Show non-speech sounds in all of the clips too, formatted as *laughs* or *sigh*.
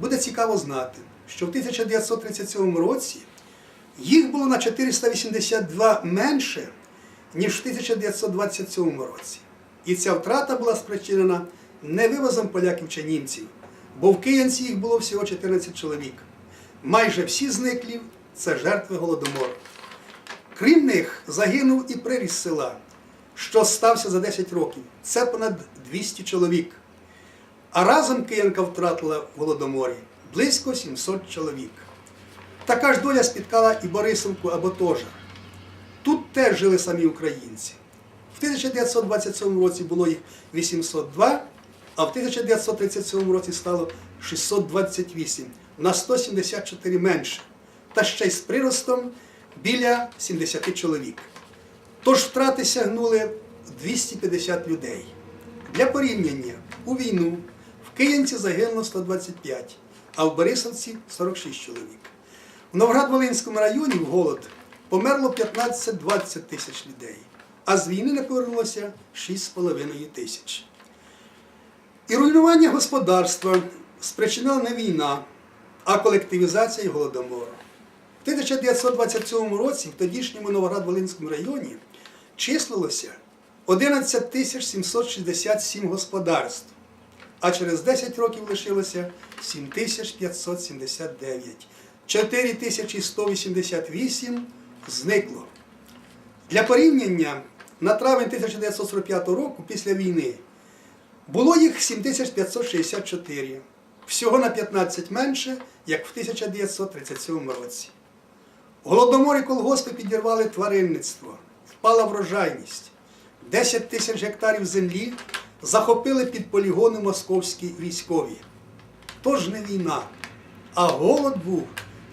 Буде цікаво знати, що в 1937 році їх було на 482 менше, ніж в 1927 році. І ця втрата була спричинена не вивозом поляків чи німців, бо в Киянці їх було всього 14 чоловік. Майже всі зниклі це жертви голодомору. Крім них, загинув і приріст села, що стався за 10 років. Це понад 200 чоловік. А разом Киянка втратила в Голодоморі близько 700 чоловік. Така ж доля спіткала і Борисовку або Тожа. Тут теж жили самі українці. В 1927 році було їх 802, а в 1937 році стало 628, на 174 менше, та ще й з приростом біля 70 чоловік. Тож втрати сягнули 250 людей. Для порівняння, у війну Киянці загинуло 125, а в Борисовці 46 чоловік. В Новоград-Волинському районі в голод померло 15-20 тисяч людей, а з війни не повернулося 6,5 тисяч. І руйнування господарства спричинила не війна, а колективізація голодомору. В 1927 році в тодішньому Новоград-Волинському районі числилося 11 767 господарств, а через 10 років лишилося 7 тисяч 579. 4 тисячі 188 зникло. Для порівняння на травень 1945 року після війни було їх 7564, всього на 15 менше, як в 1937 році. Голодоморі колгоспи підірвали тваринництво, впала врожайність. 10 тисяч гектарів землі захопили під полігони московські військові. Тож не війна, а голод був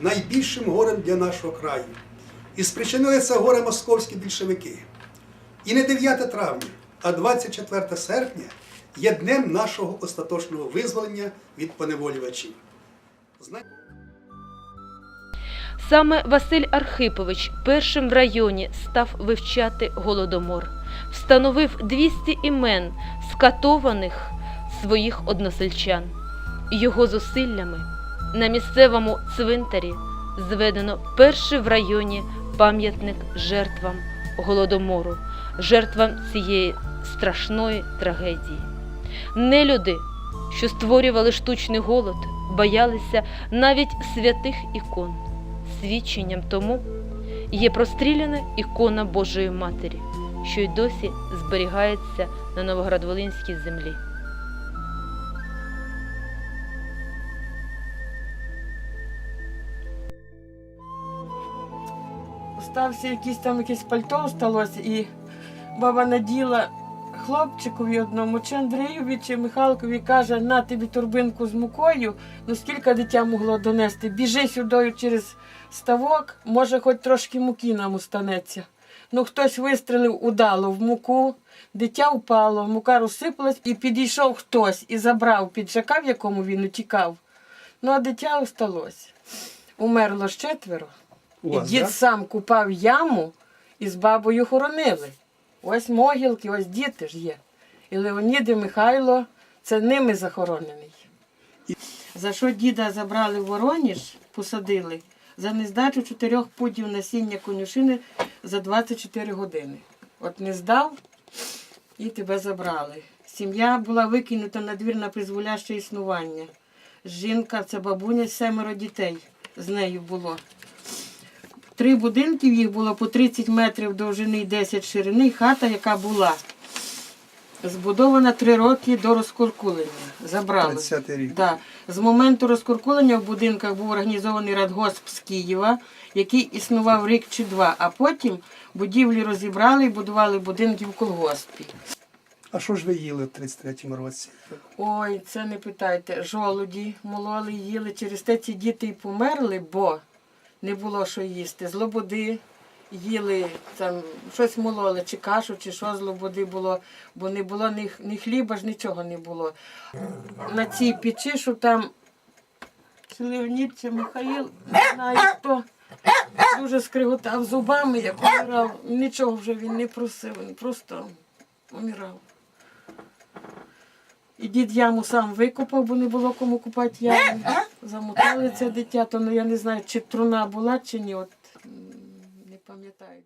найбільшим горем для нашого краю. І спричинили це горе московські більшовики. І не 9 травня, а 24 серпня є днем нашого остаточного визволення від поневолювачів. Саме Василь Архипович першим в районі став вивчати голодомор, встановив 200 імен скатованих своїх односельчан. Його зусиллями на місцевому цвинтарі зведено перший в районі пам'ятник жертвам голодомору, жертвам цієї страшної трагедії. Нелюди, що створювали штучний голод, боялися навіть святих ікон. Свідченням тому є простріляна ікона Божої Матері, що й досі зберігається на Новоград-Волинській землі. Остався якийсь там якесь пальто осталось, і баба наділа хлопчикові одному, чи Андрієві, чи Михалкові каже, на тобі турбинку з мукою, ну скільки дитя могло донести, біжи сюди через ставок, може хоч трошки муки нам устанеться. Ну хтось вистрелив удало в муку, дитя впало, мука розсипалась, і підійшов хтось і забрав піджака, в якому він утікав. Ну а дитя осталось. Умерло ж четверо. У І вас, дід да? сам купав яму і з бабою хоронили. Ось могилки, ось діти ж є. І Леонід і Михайло це ними захоронений. За що діда забрали в Вороніж, посадили за нездачу чотирьох пудів насіння конюшини за 24 години. От не здав і тебе забрали. Сім'я була викинута на двір на призволяще існування. Жінка, це бабуня, семеро дітей з нею було. Три будинки їх було по 30 метрів довжини і 10 ширини. Хата, яка була збудована три роки до розкуркулення. Забрали. 30-й рік. Да. З моменту розкуркулення в будинках був організований радгосп з Києва, який існував рік чи два, а потім будівлі розібрали і будували будинки в колгоспі. А що ж ви їли в 33-му році? Ой, це не питайте. Жолуді мололи, їли. Через те ці діти й померли, бо не було що їсти. З лободи їли там щось мололи, чи кашу, чи що з лободи було, бо не було ні, ні хліба ж, нічого не було. На цій печі, що там чи Леонід, чи Михаїл, не знаю хто. Дуже скриготав зубами, як умирав. Нічого вже він не просив, він просто умирав. І дід яму сам викопав, бо не було кому купати яму. Замотали це дитя, то ну, я не знаю, чи труна була, чи ні. От, пам'ятаю.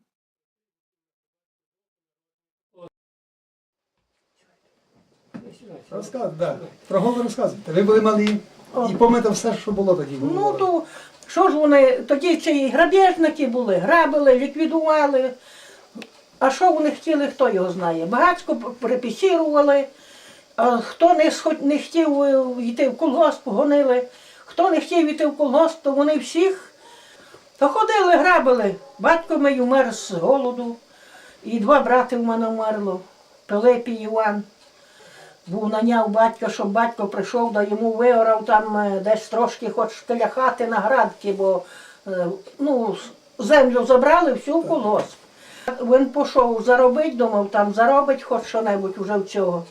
Розказ, да. Про голову розказуйте. Ви були малі і пам'ятаєте все, що було тоді. Ну то що ж вони, тоді ще й грабіжники були, грабили, ліквідували. А що вони хотіли, хто його знає? Багатсько припісірували, а хто не, схот- не хотів е, йти в колгосп, гонили. Хто не хотів йти в колгосп, то вони всіх то ходили, грабили. Батько мій умер з голоду, і два брати в мене вмерло. І Іван був наняв батька, щоб батько прийшов, да йому виорав там е, десь трошки хоч біля хати на градки, бо е, ну, землю забрали всю в колгосп. Він пішов заробити, думав, там заробить хоч що-небудь уже в цього.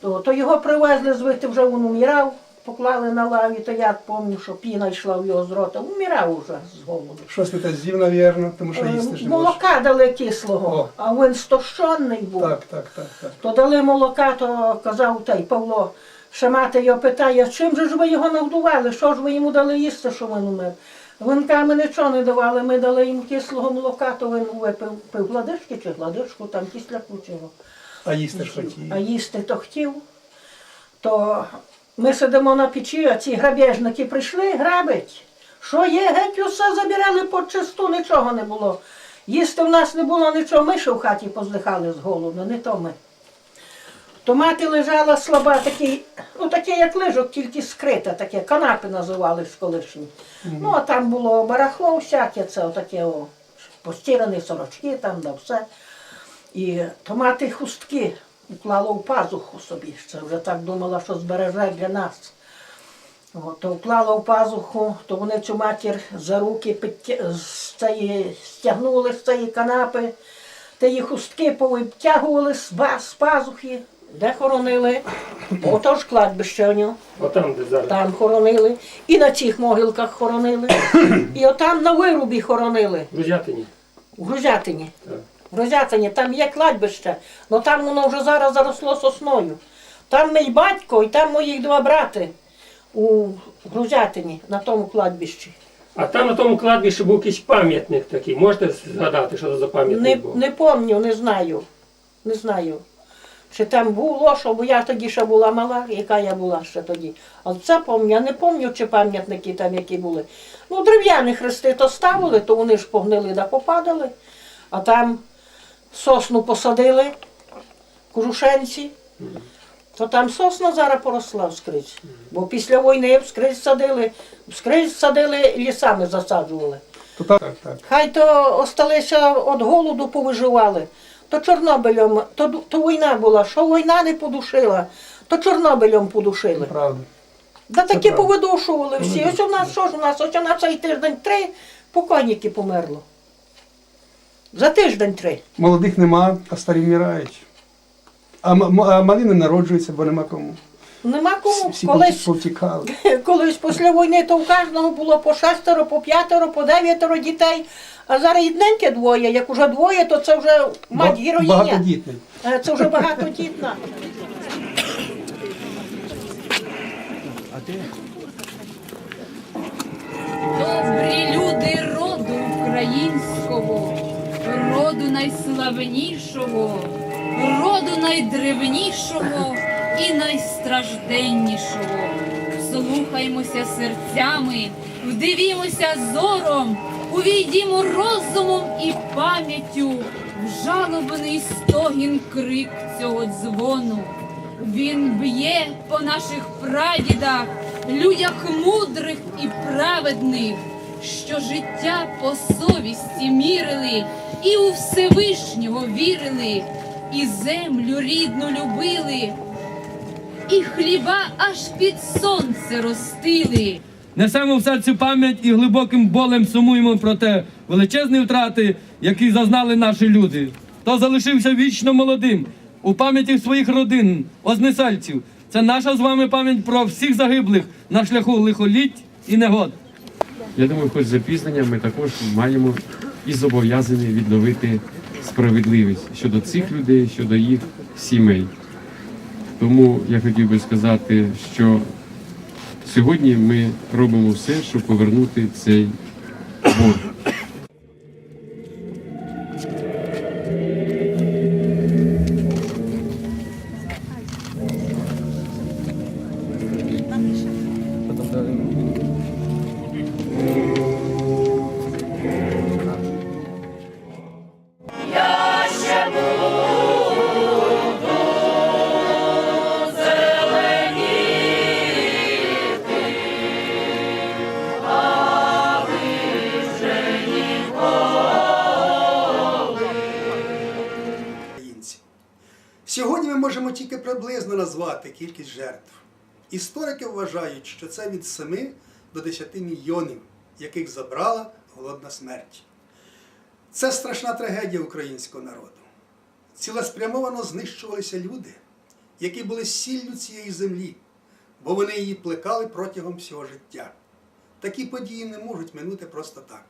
То, то його привезли звідти, вже він умирав, поклали на лаві, то я пам'ятаю, що піна йшла в його з рота. Умирав уже з голоду. Щось ти з'їв, навірно, тому що їсти ж Е, не можеш. Молока дали кислого, О. а він стощений був. Так, так, так, так. То дали молока, то казав той Павло, що мати його питає, чим же ж ви його нагодували, що ж ви йому дали їсти, що він умер. Він каже, ми нічого не давали, ми дали йому кислого молока, то він випив пив гладишки чи гладишку, там кисляку чого. А їсти ж хотів. А їсти то хотів. То ми сидимо на печі, а ці грабіжники прийшли грабить. Що є, геть усе забирали по чисту, нічого не було. Їсти в нас не було нічого, ми ще в хаті поздихали з голоду, не то ми. То мати лежала слаба, такий, ну таке, як лежок, тільки скрита, таке, канапи називались колишні. Ну, а там було барахло всяке, це отаке, о, постірані сорочки там, да все. І то мати хустки уклала в пазуху собі. Це вже так думала, що збереже для нас. От, то вклала в пазуху, то вони цю матір за руки підтя... з цієї, стягнули з цієї канапи, та її хустки повитягували з, ба- з пазухи, де хоронили. Ото ж кладбище у нього. Отам, де зараз. Там хоронили, і на цих могилках хоронили, *coughs* і отам на вирубі хоронили. В Грузятині. У Грузятині. Так. В Грузятині, там є кладбище, але там воно вже зараз заросло сосною. Там мій батько і там моїх два брати у Грузятині на тому кладбищі. А там на тому кладбищі був якийсь пам'ятник такий. Можете згадати, що це за пам'ятник Не, був? не помню, не знаю. Не знаю. Чи там було, що, бо я тоді ще була мала, яка я була ще тоді. Але це пам'ятаю, я не пам'ятаю, чи пам'ятники там які були. Ну, дерев'яні хрести то ставили, то вони ж погнили да попадали. А там сосну посадили, крушенці. То там сосна зараз поросла вскрізь. Бо після війни вскрізь садили, вскрізь садили, лісами засаджували. То так, так. Хай то осталися від голоду повиживали. То Чорнобилем, то, то війна була, що війна не подушила, то Чорнобилем подушили. Правда. Да такі повидушували всі. Ось у нас, що ж у нас, ось у нас цей тиждень три покойники померло. За тиждень три. Молодих нема, а старі вмирають. А, малі не народжуються, бо нема кому. Нема кому. Всі Колись, повтікали. *laughs* колись після війни то у кожного було по шестеро, по п'ятеро, по дев'ятеро дітей. А зараз єдненьке двоє. Як уже двоє, то це вже мать героїня. Багатодітний. Е, Це вже багатодітна. Добрі найславнішого, роду найдревнішого і найстражденнішого. Слухаймося серцями, вдивімося зором, увійдімо розумом і пам'яттю в жалобний стогін крик цього дзвону. Він б'є по наших прадідах, людях мудрих і праведних, що життя по совісті мірили, і у Всевишнього вірили, і землю рідну любили, і хліба аж під сонце ростили. Несемо в серці пам'ять і глибоким болем сумуємо про те величезні втрати, які зазнали наші люди. Хто залишився вічно молодим у пам'яті своїх родин, ознесельців. Це наша з вами пам'ять про всіх загиблих на шляху лихоліть і негод. Я думаю, хоч запізнення ми також маємо і зобов'язані відновити справедливість щодо цих людей, щодо їх сімей. Тому я хотів би сказати, що сьогодні ми робимо все, щоб повернути цей борг. Можемо тільки приблизно назвати кількість жертв. Історики вважають, що це від 7 до 10 мільйонів, яких забрала голодна смерть. Це страшна трагедія українського народу. Цілеспрямовано знищувалися люди, які були сіллю цієї землі, бо вони її плекали протягом всього життя. Такі події не можуть минути просто так.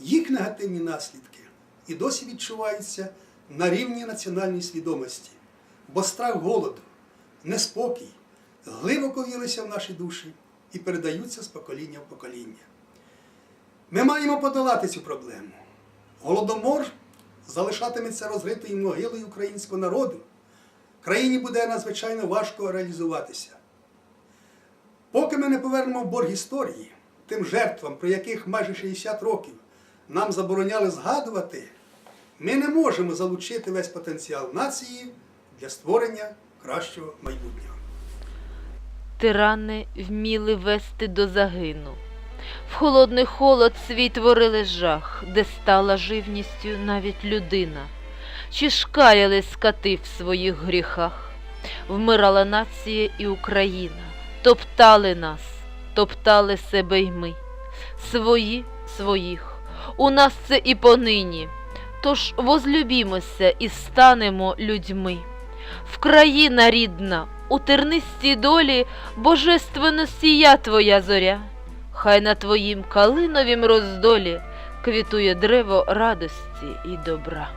Їх негативні наслідки і досі відчуваються на рівні національної свідомості, бо страх голоду, неспокій глибоко в'їлися в наші душі і передаються з покоління в покоління. Ми маємо подолати цю проблему. Голодомор залишатиметься розритою могилою українського народу. Країні буде надзвичайно важко реалізуватися. Поки ми не повернемо борг історії, тим жертвам, про яких майже 60 років нам забороняли згадувати, ми не можемо залучити весь потенціал нації для створення кращого майбутнього. Тирани вміли вести до загину. В холодний холод свій творили жах, де стала живністю навіть людина. Чи ж каяли скати в своїх гріхах? Вмирала нація і Україна, топтали нас, топтали себе й ми, свої своїх. У нас це і понині. Тож возлюбімося і станемо людьми. Вкраїна рідна, у тернистій долі божественно сія твоя зоря. Хай на твоїм калиновім роздолі квітує древо радості і добра.